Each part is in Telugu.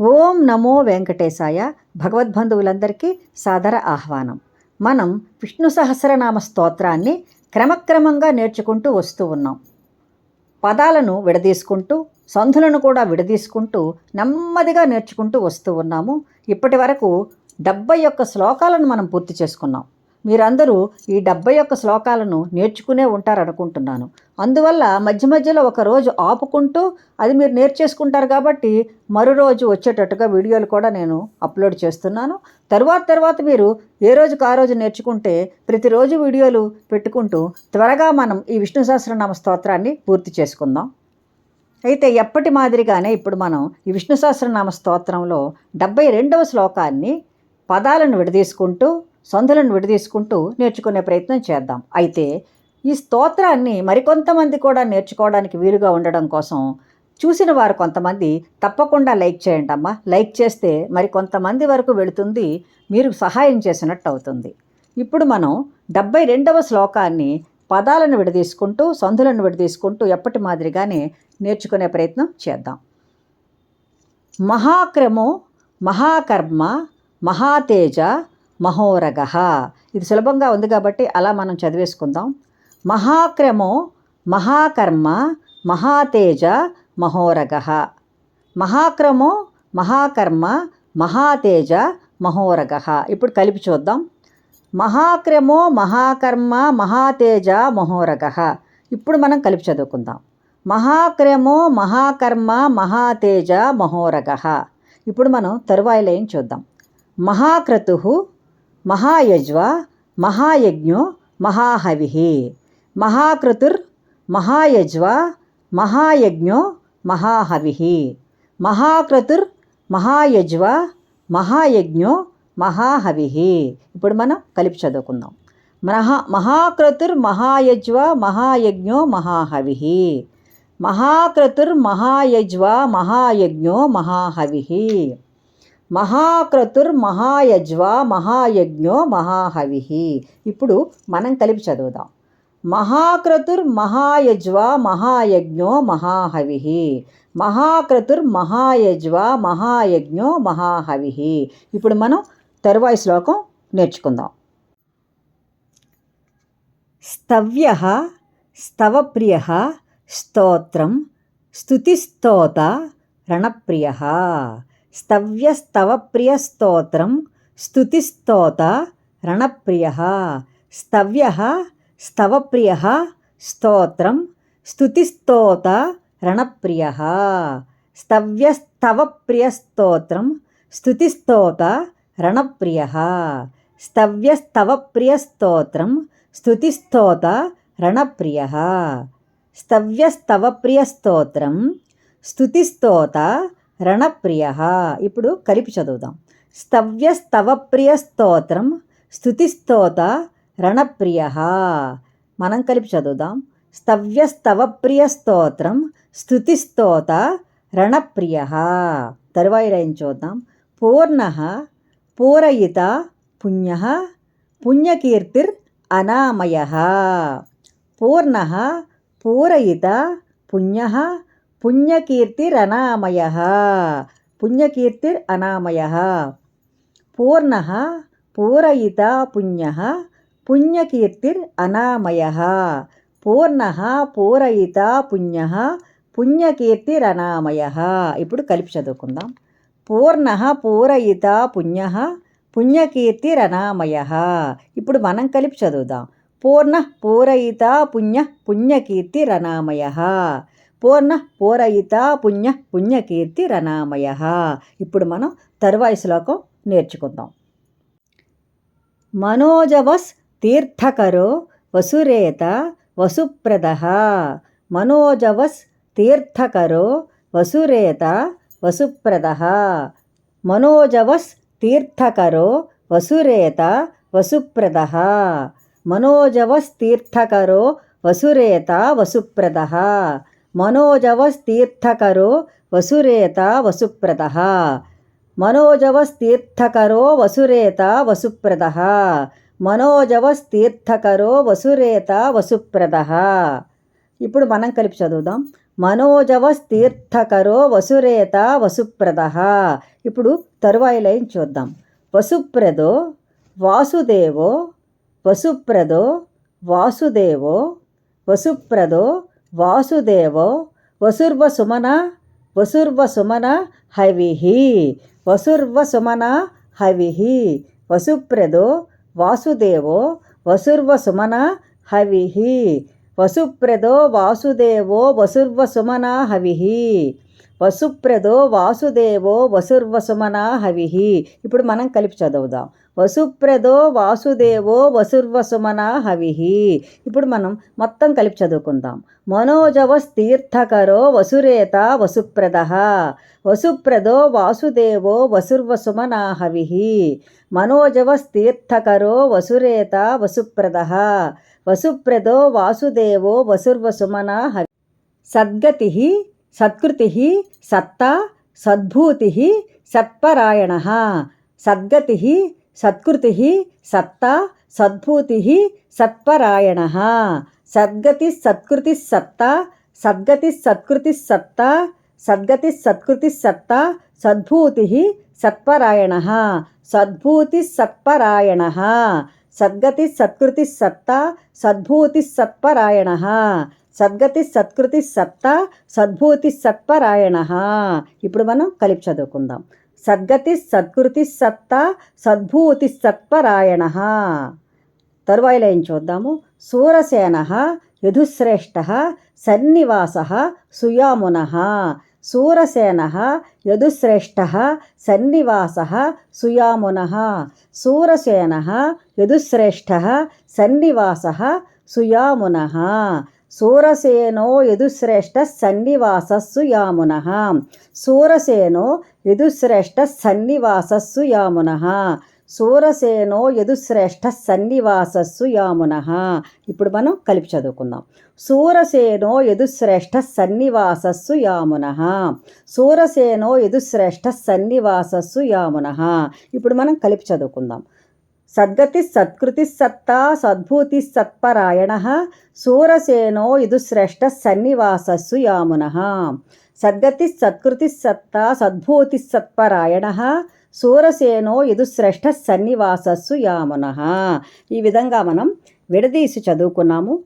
ఓం నమో వెంకటేశాయ. భగవద్బంధువులందరికీ సాదర ఆహ్వానం. మనం విష్ణు సహస్రనామ స్తోత్రాన్ని క్రమక్రమంగా నేర్చుకుంటూ వస్తూ ఉన్నాం. పదాలను విడదీసుకుంటూ సంధులను కూడా విడదీసుకుంటూ నెమ్మదిగా నేర్చుకుంటూ వస్తూ ఉన్నాము. ఇప్పటి వరకు డెబ్బై యొక్క శ్లోకాలను మనం పూర్తి చేసుకున్నాం. మీరందరూ ఈ డెబ్బై ఒక్క శ్లోకాలను నేర్చుకునే ఉంటారనుకుంటున్నాను. అందువల్ల మధ్య మధ్యలో ఒక రోజు ఆపుకుంటూ అది మీరు నేర్చేసుకుంటారు కాబట్టి మరో రోజు వచ్చేటట్టుగా వీడియోలు కూడా నేను అప్లోడ్ చేస్తున్నాను. తర్వాత తర్వాత మీరు ఏ రోజుకు ఆ రోజు నేర్చుకుంటే ప్రతిరోజు వీడియోలు పెట్టుకుంటూ త్వరగా మనం ఈ విష్ణు సహస్రనామ స్తోత్రాన్ని పూర్తి చేసుకుందాం. అయితే ఎప్పటి మాదిరిగానే ఇప్పుడు మనం ఈ విష్ణు సహస్రనామ స్తోత్రంలో డెబ్బై రెండవ శ్లోకాన్ని పదాలను విడదీసుకుంటూ సందులను విడదీసుకుంటూ నేర్చుకునే ప్రయత్నం చేద్దాం. అయితే ఈ స్తోత్రాన్ని మరికొంతమంది కూడా నేర్చుకోవడానికి వీలుగా ఉండడం కోసం చూసిన వారు కొంతమంది తప్పకుండా లైక్ చేయండి అమ్మా. లైక్ చేస్తే మరి కొంతమంది వరకు వెళుతుంది. మీరు సహాయం చేసినట్టు అవుతుంది. ఇప్పుడు మనం డెబ్బై రెండవ శ్లోకాన్ని పదాలను విడదీసుకుంటూ సంధులను విడదీసుకుంటూ ఎప్పటి మాదిరిగానే నేర్చుకునే ప్రయత్నం చేద్దాం. మహాక్రమో మహాకర్మ మహాతేజ మహోరగ. ఇది సులభంగా ఉంది కాబట్టి అలా మనం చదివేసుకుందాం. మహాక్రమో మహాకర్మ మహాతేజ మహోరగ. మహాక్రమో మహాకర్మ మహాతేజ మహోరగ. ఇప్పుడు కలిపి చూద్దాం. మహాక్రమో మహాకర్మ మహాతేజ మహోరగ. ఇప్పుడు మనం కలిపి చదువుకుందాం. మహాక్రమో మహాకర్మ మహాతేజ మహోరగ. ఇప్పుడు మనం తరువాయి లైన్ చూద్దాం. మహాక్రతు మహాయజ్వ మహాయజ్ఞో మహాహవి. మహాక్రతుర్ మహాయజ్వ మహాయజ్ఞో మహాహవి మహాక్రతుర్ మహాయజ్వ మహాయజ్ఞో మహాహవి ఇప్పుడు మనం కలిపి చదువుకుందాం. మహా మహాక్రతుర్ మహాయజ్వ మహాయజ్ఞో మహాహవి మహాక్రతుర్ మహాయజ్వ మహాయజ్ఞో మహాహవి మహాక్రతుర్ మహాయజ్వ మహాయజ్ఞో మహాహవి ఇప్పుడు మనం కలిపి చదువుదాం. మహాక్రతుర్ మహాయజ్వ మహాయజ్ఞో మహాహవి మహాక్రతుర్ మహాయజ్వ మహాయజ్ఞో మహాహవి ఇప్పుడు మనం తరువాయి శ్లోకం నేర్చుకుందాం. స్తవ్య స్తవప్రియ స్తోత్రం స్తుతిస్తోత రణప్రియ. స్తవ్యస్తవప్రియ స్తోత్రం స్తుతిస్తోత రణప్రియ. స్తవ్య స్తవప్రియ స్తోత్రం స్తుతిస్తోత రణప్రియ స్తవ్యస్తవప్రియ స్తోత్రం స్తుతిస్తోత రణప్రియ స్తవ్యస్తవప్రియ స్తోత్రం స్తుతిస్తోత రణప్రియ స్తవ్యస్తవప్రియ స్తోత్రం స్తుతిస్తోత రణప్రియ ఇప్పుడు కలిపి చదువుదాం. స్తవ్యస్తవప్రియ స్తోత్రం స్తుతిస్తోత రణప్రియ మనం కలిపి చదువుదాం. స్తవ్యస్తవప్రియ స్తోత్రం స్తుతిస్తోత రణప్రియ। తరువాయి లైన్ చూద్దాం. పూర్ణ పూరయిత పుణ్య పుణ్యకీర్తిర్ అనామయ। పూర్ణ పూరయిత పుణ్య పుణ్యకీర్తిరనామయ పుణ్యకీర్తిర్ అనామయ। పూర్ణ పూరయిత పుణ్య పుణ్యకీర్తిర్ అనామయ పూర్ణ పూరయిత పుణ్య పుణ్యకీర్తిరనామయ ఇప్పుడు కలిపి చదువుకుందాం. పూర్ణ పూరయిత పుణ్య పుణ్యకీర్తిరనామయ ఇప్పుడు మనం కలిపి చదువుదాం. పూర్ణ పూరయిత పుణ్య పుణ్యకీర్తిరనామయ పూర్ణ పూరయిత పుణ్య పుణ్యకీర్తిరనామయ ఇప్పుడు మనం తరువాయి శ్లోకం నేర్చుకుందాం. మనోజవస్ తీర్థకరో వసురేత వసుప్రద. మనోజవస్ తీర్థకరో వసురేత వసుప్రద. మనోజవస్ తీర్థకరో వసురేత వసుప్రద. మనోజవస్ తీర్థకరో వసురేత వసుప్రద. మనోజవస్ తీర్థకరో వసురేత వసుప్రద. మనోజవస్ తీర్థకరో వసురేత వసుప్రద. మనోజవస్తీర్థకరో వసురేత వసుప్రద. ఇప్పుడు మనం కలిపి చదువుదాం. మనోజవస్తీర్థకరో వసురేత వసుప్రద. ఇప్పుడు తరువాయి లైన్ చూద్దాం. వసుప్రదో వాసుదేవో వసుప్రదో వాసుదేవో వసుప్రదో వాసుదేవో వసుర్వసుమన వసుర్వసుమన హవిహి వసుర్వసుమన హవిహి వసుప్రదో వాసుదేవో వసుర్వసుమన హవిహి. వసుప్రదో వాసుదేవో వసుర్వసుమన హవిహి. వసుప్రదో వాసుదేవో వసుర్వసుమన హవిహి. ఇప్పుడు మనం కలిపి చదువుదాం. వసుప్రదో వాసుదేవో వసుర్వసుమన హవిహి. ఇప్పుడు మనం మొత్తం కలిపి చదువుకుందాం. మనోజవస్తీర్థకరో వసురేత వసుప్రద. వసుప్రదో వాసుదేవో వసుర్వసుమన హవిహి. మనోజవస్తీర్థకరో వసురేత వసుప్రద. వసుప్రదో వాసుదేవో వసుర్వసుమన హవి. సద్గతి సత్కృతి సత్తా సద్భూతి సత్పరాయణ. సద్గతి సత్కృతి సత్తా సద్భూతి సత్పరాయణ సద్గతి సత్కృతి సత్తా సద్గతి సత్కృతి సత్తా సద్గతి సత్కృతి సత్తా సద్భూతి సత్పరాయణ సద్భూతి సత్పరాయణ సద్గతి సత్కృతి సత్తా సద్భూతి సత్పరాయణ సద్గతి సత్కృతి సత్తా సద్భూతి సత్పరాయణ ఇప్పుడు మనం కలిపి చదువుకుందాం. సద్గతి సద్కృతి సత్తా సద్భూతి సత్పరాయణ. తరువాయి లైన్ చూద్దాము. సూరసేన యధుశ్రేష్ట సన్నివాస సుయామున. సూరసేన యదుశ్రేష్ట సన్నివాస సుయామున. సూరసేన యదుశ్రేష్ట సన్నివాస సుయామున. సూరసేనో యదుశ్రేష్ఠ సన్నివాసస్సు యామున. సూరసేనో యదుశ్రేష్ఠ సన్నివాసస్సు యామున. సూరసేనో యదుశ్రేష్ఠ సన్నివాసస్సు యామున. ఇప్పుడు మనం కలిపి చదువుకుందాం. సూరసేనో యదుశ్రేష్ఠ సన్నివాసస్సు యామున. సూరసేనో యదుశ్రేష్ఠ సన్నివాసస్సు యామున. ఇప్పుడు మనం కలిపి చదువుకుందాం. సద్గతి సత్కృతి సత్తా సద్భూతి సత్పరాయణ సూరసేనో ఇదుశ్రేష్ఠ సన్నివాసస్సు యామున. సద్గతి సత్కృతి సత్తా సద్భూతి సత్పరాయణ సూరసేనో ఇదుశ్రేష్ఠ సన్నివాసస్సు యామున. ఈ విధంగా మనం విడదీసి చదువుకున్నాము.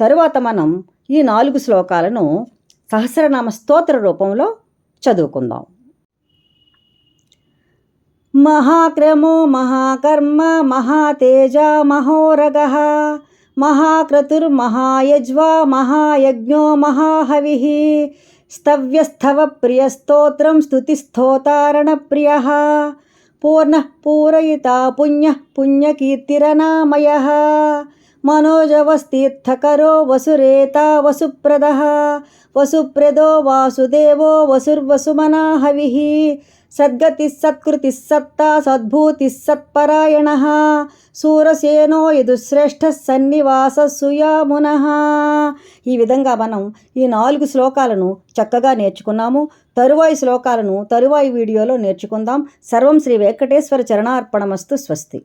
తరువాత మనం ఈ నాలుగు శ్లోకాలను సహస్రనామ స్తోత్ర రూపంలో చదువుకుందాం. महाक्रमो महाकर्म महातेज महोरगः महाक्रतुर्महायज्वा महायज्ञो महाहविः स्तव्यस्थवप्रियस्तोत्रं स्तुतिस्तोतारणप्रियः पूर्णः पूरयिता पुण्यः पुण्यकीर्तिरनामयः मनोजवस्तीर्थकरो वसुरेता वसुप्रदः वसुप्रदो वासुदेवो वसुर्वसुमना हविः సద్గతి సత్కృతి సత్తా సద్భూతి సత్పరాయణ సూరసేనో యదుశ్రేష్ఠ సన్నివాస సుయామున ఈ విధంగా మనం ఈ నాలుగు శ్లోకాలను చక్కగా నేర్చుకున్నాము. తరువాయి శ్లోకాలను తరువాయి వీడియోలో నేర్చుకుందాం. సర్వం శ్రీ వెంకటేశ్వర చరణార్పణమస్తు స్వస్తి.